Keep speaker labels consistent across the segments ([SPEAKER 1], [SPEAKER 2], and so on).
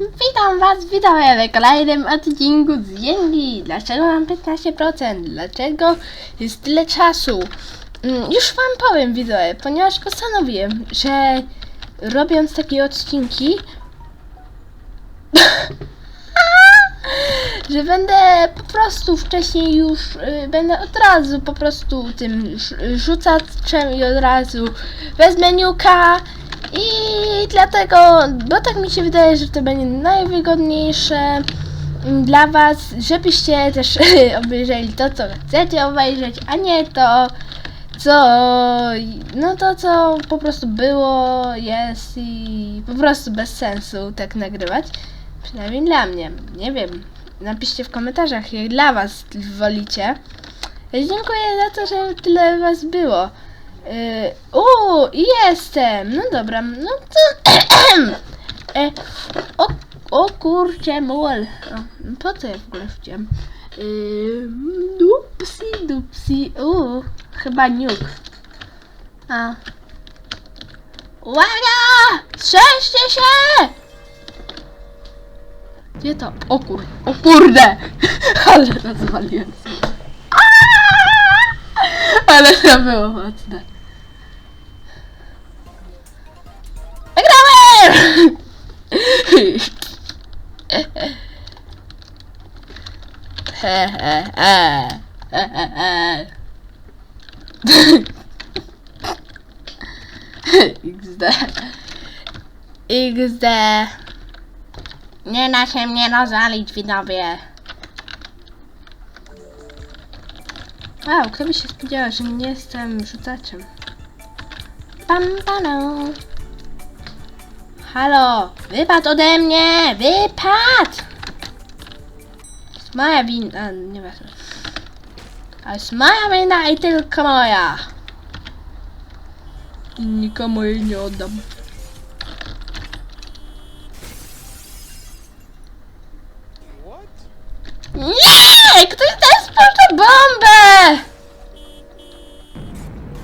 [SPEAKER 1] Witam was, witam w kolejnym odcinku z Jengi. Dlaczego mam 15%? Dlaczego jest tyle czasu? Mm, Już wam powiem widzowie, ponieważ postanowiłem, że robiąc takie odcinki że będę po prostu wcześniej już y, będę od razu po prostu tym sz- rzucaczem i od razu wezmę niuka i dlatego, bo tak mi się wydaje, że to będzie najwygodniejsze mm, dla was, żebyście też obejrzeli to, co chcecie obejrzeć, a nie to, co, no to, co po prostu było, jest i po prostu bez sensu tak nagrywać. Przynajmniej dla mnie. Nie wiem. Napiszcie w komentarzach, jak dla was wolicie. Dziękuję za to, że tyle was było. Yy, o, jestem! No dobra, no to... e, o, o kurczę, mol. O, po co ja w ogóle chciałem? Yy, dupsi, dupsi. O, chyba niuk. A. Uwaga! Strzeżcie się! Gdzie to? O kur... O kurde! Ale rozwaliłem sobie. Ale to było mocne. XD. XD. Nie da się mnie rozwalić, widzowie. Wow, kto by się spodziewał, że nie jestem rzucaczem. Pam, pano. Halo, wypad ode mnie, wypad! Jest moja wina, nieważne. A jest moja wina i tylko moja. I nikomu jej nie oddam. Nie! Ktoś dał sprawdzę bombę!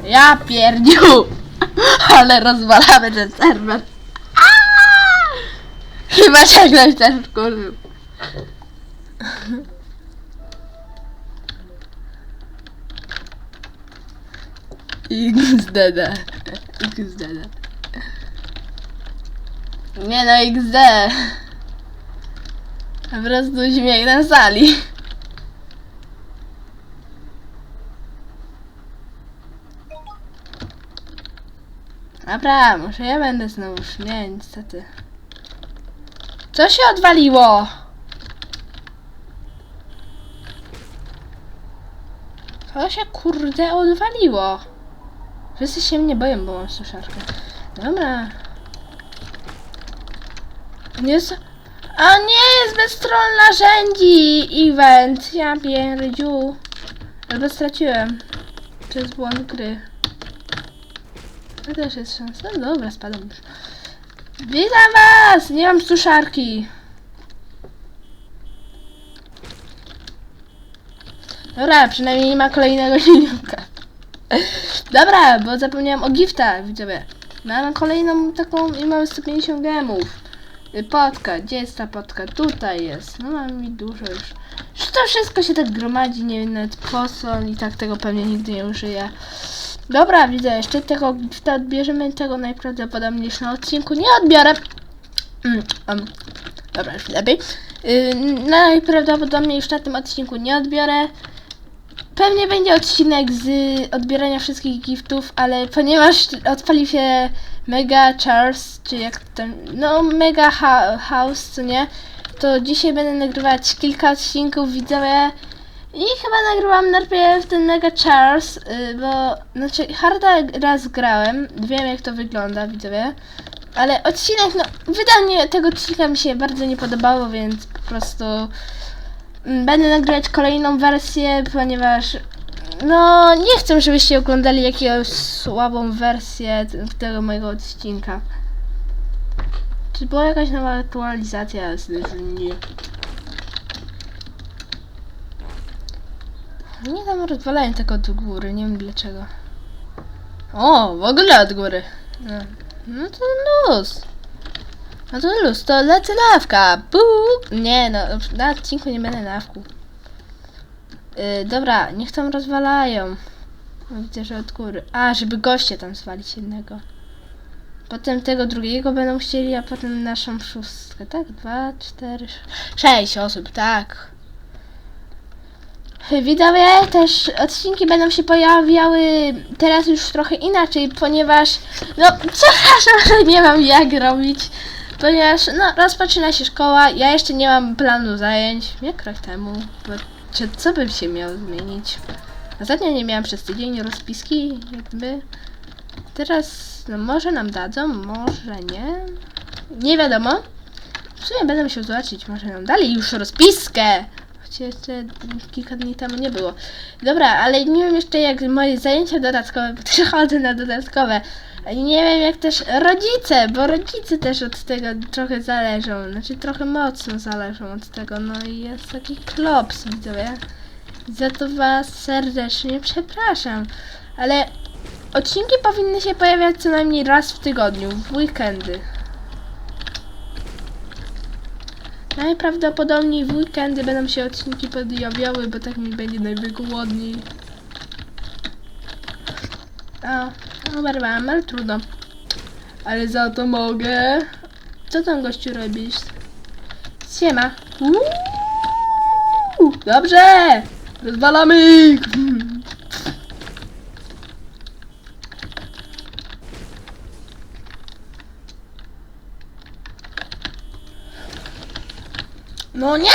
[SPEAKER 1] Ja pierdziu! Ale rozwalamy ten serwer. Chyba się ktoś też wkurzył. XDD. XDD. Nie no, XD. Po prostu śmiech na sali. Dobra, może ja będę znowu. Nie, niestety. Co się odwaliło? Co się kurde odwaliło? Wszyscy się mnie boją, bo mam suszarkę. Dobra. Nie jest... A nie, jest bez stron narzędzi event. Ja pierdziu. Albo straciłem. To jest błąd gry. To też jest szansa. No dobra, spadam już. Witam was! Nie mam suszarki. Dobra, przynajmniej nie ma kolejnego silnika. Dobra, bo zapomniałam o giftach, widzowie. Mamy kolejną taką i mamy 150 gemów. Y, Potka, gdzie jest ta potka? Tutaj jest. No mam mi dużo już. Już to wszystko się tak gromadzi, nie wiem nawet po i tak tego pewnie nigdy nie użyję. Dobra, widzę, jeszcze tego gifta odbierzemy, tego najprawdopodobniej na odcinku nie odbiorę. Mm, um, dobra, już lepiej. Yy, najprawdopodobniej już na tym odcinku nie odbiorę. Pewnie będzie odcinek z odbierania wszystkich giftów, ale ponieważ odpalił się Mega Charles, czy jak tam, no Mega ha House, co nie, to dzisiaj będę nagrywać kilka odcinków, widzowie. I chyba nagrywam najpierw ten Mega Charles, y, bo, znaczy, harda raz grałem, wiem jak to wygląda, widzowie. Ale odcinek, no, wydanie tego odcinka mi się bardzo nie podobało, więc po prostu mm, będę nagrywać kolejną wersję, ponieważ no nie chcę, żebyście oglądali jakąś słabą wersję tego mojego odcinka. Czy była jakaś nowa aktualizacja? Nie. Nie tam rozwalają tego do góry, nie wiem dlaczego. O, w ogóle od góry. No, no to luz. No to luz, to lecę na awka. Buu! Nie no, na odcinku nie będę na awku. Yy, dobra, niech tam rozwalają. No, Widzę, że od góry. A, żeby goście tam zwalić jednego. Potem tego drugiego będą chcieli, a potem naszą szóstkę, tak? Dwa, cztery, sz- sześć osób, tak. Widzowie, też odcinki będą się pojawiały teraz już trochę inaczej, ponieważ, no, przepraszam, że nie mam jak robić, ponieważ, no, rozpoczyna się szkoła, ja jeszcze nie mam planu zajęć, jak rok temu, bo czy, co bym się miał zmienić? Ostatnio nie miałam przez tydzień rozpiski, jakby, teraz, no, może nam dadzą, może nie, nie wiadomo, w sumie będę musiał zobaczyć, może nam dali już rozpiskę. Chociaż jeszcze kilka dni temu nie było. Dobra, ale nie wiem jeszcze jak moje zajęcia dodatkowe, bo na dodatkowe. Nie wiem jak też rodzice, bo rodzice też od tego trochę zależą. Znaczy trochę mocno zależą od tego. No i jest taki klops, widzowie. Za to was serdecznie przepraszam. Ale odcinki powinny się pojawiać co najmniej raz w tygodniu, w weekendy. Najprawdopodobniej w weekendy będą się odcinki podjawiały, bo tak mi będzie najwygodniej. A, oberwałam, ale trudno. Ale za to mogę. Co tam gościu robisz? Siema. Uuu, dobrze! Rozwalamy ich! No nie!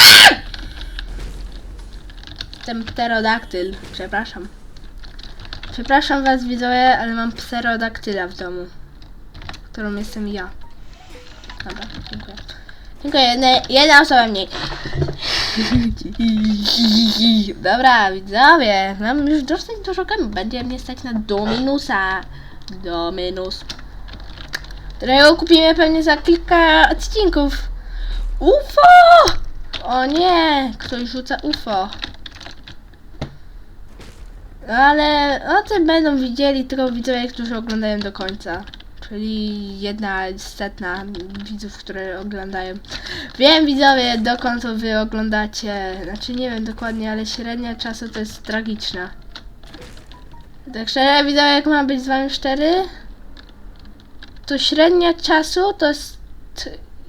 [SPEAKER 1] Ten pterodaktyl, przepraszam. Przepraszam was widzowie, ale mam pterodaktyla w domu. Którą jestem ja. Dobra, dziękuję. Dziękuję, jedna, jedna osoba mniej. Dobra, widzowie, mam już dosyć dużo gemu. Będzie mnie stać na Dominusa. Dominus. Którego kupimy pewnie za kilka odcinków. UFO! O nie, ktoś rzuca UFO. Ale o tym będą widzieli tylko widzowie, którzy oglądają do końca. Czyli jedna setna widzów, które oglądają. Wiem widzowie, dokąd wy oglądacie. Znaczy nie wiem dokładnie, ale średnia czasu to jest tragiczna. Tak szczerze widzowie, jak mam być z wami szczery, to średnia czasu to jest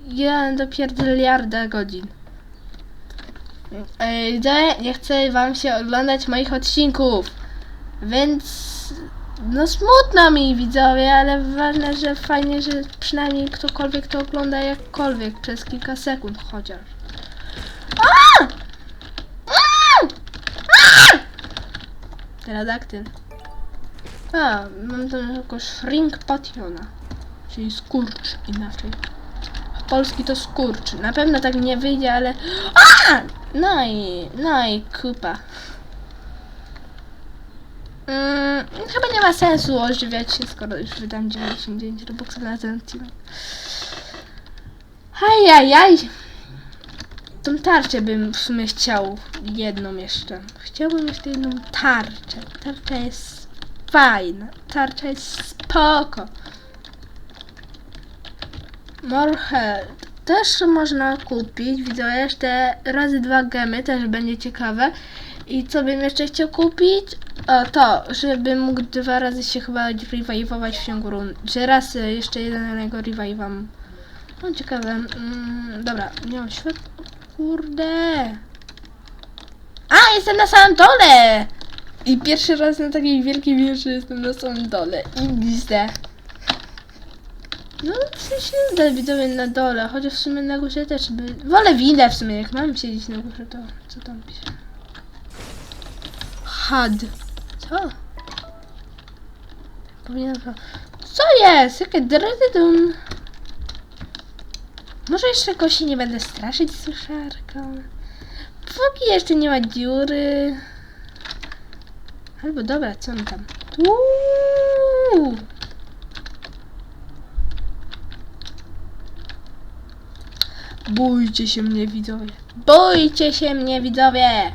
[SPEAKER 1] 1 do pierdyliarda godzin. Widzowie, nie chcę wam się oglądać moich odcinków. Więc no smutno mi widzowie, ale ważne, że fajnie, że przynajmniej ktokolwiek to ogląda jakkolwiek przez kilka sekund chociaż. A! A! Mam tam jako shrink pationa, czyli skurcz inaczej. Polski to skurcz. Na pewno tak nie wyjdzie, ale... A! No i... No i kupa. Mm, chyba nie ma sensu ożywiać się, skoro już wydam 99 robuxów na ten odcinek. Ajajaj. Tą tarczę bym w sumie chciał jedną jeszcze. Chciałbym jeszcze jedną tarczę. Tarcza jest fajna. Tarcza jest spoko. Morehead też można kupić. Widzę jeszcze razy dwa gemy, też będzie ciekawe. I co bym jeszcze chciał kupić? O to, żebym mógł dwa razy się chyba revive'ować w ciągu. Że raz jeszcze jednego revive'am. No ciekawe. Mm, dobra, nie mam światła. Kurde. A, jestem na samym dole! I pierwszy raz na takiej wielkiej wieży jestem na samym dole. I widzę. No, w sensie nadal widzowie na dole, chociaż w sumie na górze też by... Wolę windę w sumie, jak mam siedzieć na górze, to co tam pisze? HUD. Co? Powinienem. Co jest? Jakie dredydun? Może jeszcze go się nie będę straszyć suszarką? Póki jeszcze nie ma dziury. Albo dobra, co on tam? Uuu. Bójcie się mnie, widzowie. Bójcie się mnie, widzowie!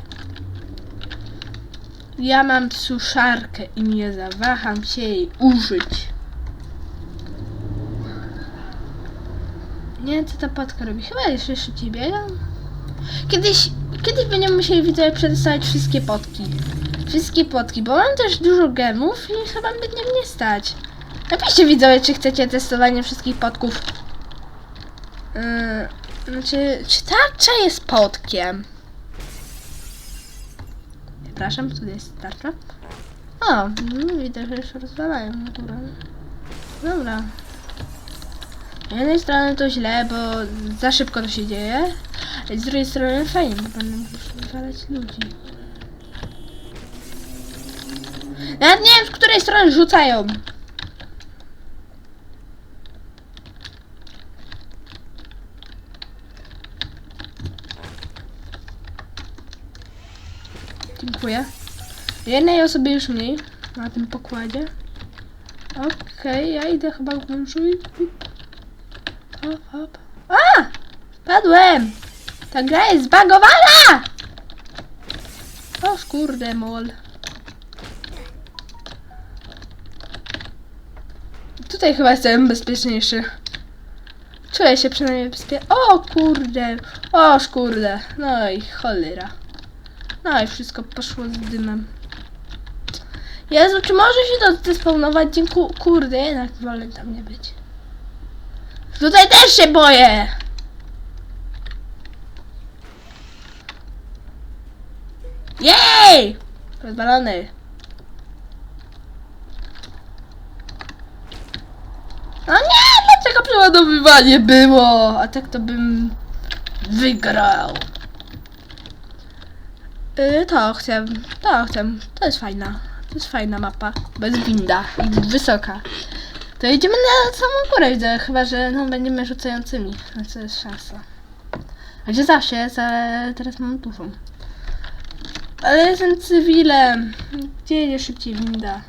[SPEAKER 1] Ja mam suszarkę i nie zawaham się jej użyć. Nie wiem co ta patka robi. Chyba jeszcze szybciej biega. Kiedyś, kiedyś będziemy musieli widzowie przetestować wszystkie potki. Wszystkie potki, bo mam też dużo gemów i chyba będzie mnie stać. Napiszcie widzowie, czy chcecie testowanie wszystkich potków. Yy, znaczy, czy tarcza jest potkiem? Przepraszam, tu jest tarcza. O, mm, widzę, że już rozwalają naturę. Dobra. Z jednej strony to źle, bo za szybko to się dzieje, a z drugiej strony fajnie, bo będę mógł wywalać ludzi. Nawet nie wiem, z której strony rzucają. Dziękuję. Jednej osobie już mniej na tym pokładzie. Okej, ja idę chyba włączyć. Hop, hop. A! Padłem! Ta gra jest zbagowana! O kurde mol. Tutaj chyba jestem bezpieczniejszy. Czuję się przynajmniej bezpiecznie. O kurde! O kurde! No i cholera. No i wszystko poszło z dymem. Jezu, czy może się to zespawnować? Dziękuję. Kurde, jednak wolę tam nie być. Tutaj też się boję! Jej! Rozbalony. No nie, dlaczego przeładowywanie było? A tak to bym wygrał. Yy, to chcę, to chcę. To jest fajna. To jest fajna mapa. Bez winda i wysoka. To idziemy na samą górę, widzę. Chyba, że no, będziemy rzucającymi. No to jest szansa. Gdzie zawsze jest, ale teraz mam dużą. Ale jestem cywilem. Gdzie jedzie szybciej winda?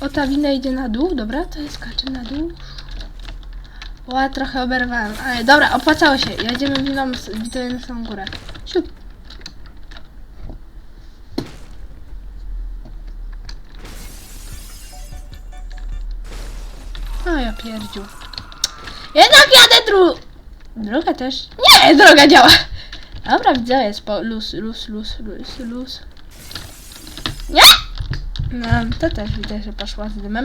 [SPEAKER 1] O, ta winda idzie na dół, dobra, to jest skacze na dół. Ła, trochę oberwałem, ale dobra, opłacało się. Jedziemy windą, widzę na samą górę. Siup. O, ja pierdziu. Jednak jadę dru... Droga też? Nie, droga działa. Dobra, widzę, jest po... Luz, luz, luz, luz, luz. No, to też widzę, że poszła z dymem.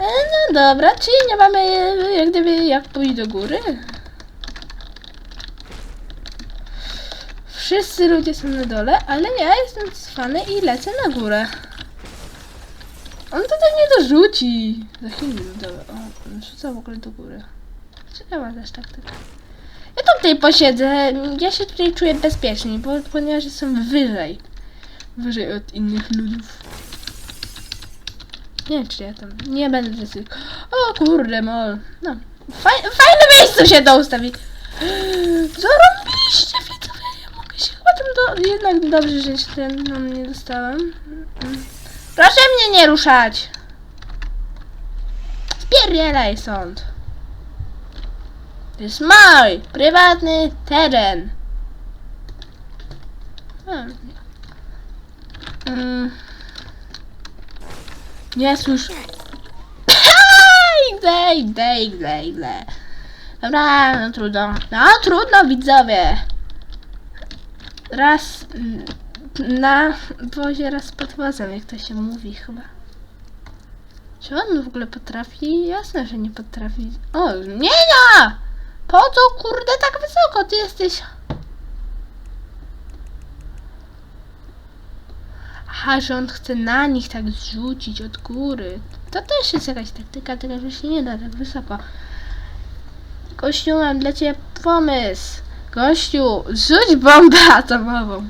[SPEAKER 1] E, no dobra, czyli nie mamy e, jak gdyby jak pójść do góry. Wszyscy ludzie są na dole, ale ja jestem cwany i lecę na górę. On to tak nie dorzuci. Za chwilę do... O, on rzuca w ogóle do góry. Ciekawa też taktyka. Ja tutaj posiedzę. Ja się tutaj czuję bezpiecznie, bo, ponieważ jestem wyżej. Wyżej od innych ludów. Nie czy ja tam nie będę ryzykował. O kurde, mol. No. Faj, fajne miejsce się to ustawi. Zarobiście, widzowie. Ja mogę się chyba tam do... Jednak dobrze, że się ten no, nie dostałem. Proszę mnie nie ruszać. Spierdzielaj stąd. To jest mój prywatny teren. Hmm. Mm. Nie słyszę. Idę, idę, idę, idę. Dobra, no trudno. No trudno, widzowie. Raz mm, na wozie, raz pod wozem, jak to się mówi chyba. Czy on w ogóle potrafi? Jasne, że nie potrafi. O, zmienia! Po co kurde tak wysoko ty jesteś? Aha, że on chce na nich tak zrzucić od góry. To też jest jakaś taktyka, tylko że się nie da tak wysoko. Gościu, mam dla ciebie pomysł. Gościu, rzuć bombę atomową.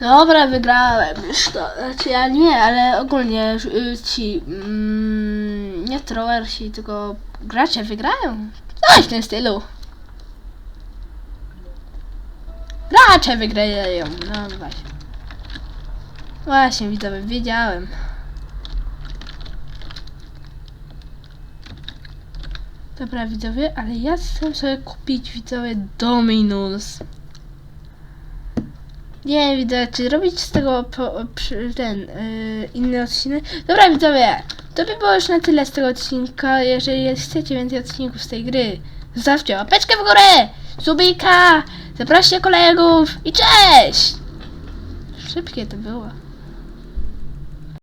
[SPEAKER 1] Dobra, wygrałem już to. Znaczy ja nie, ale ogólnie y, ci mm, nie trollersi, tylko gracze wygrają. Coś w tym stylu. Gracze wygrają. No właśnie. Właśnie, widzowie, wiedziałem. Dobra, widzowie, ale ja chcę sobie kupić, widzowie, Dominus. Nie widzę, czy robić z tego po, przy, ten yy, inny odcinek. Dobra, widzowie, to by było już na tyle z tego odcinka. Jeżeli chcecie więcej odcinków z tej gry, zostawcie łapeczkę w górę, subika, zaproście kolegów i cześć! Szybkie to było.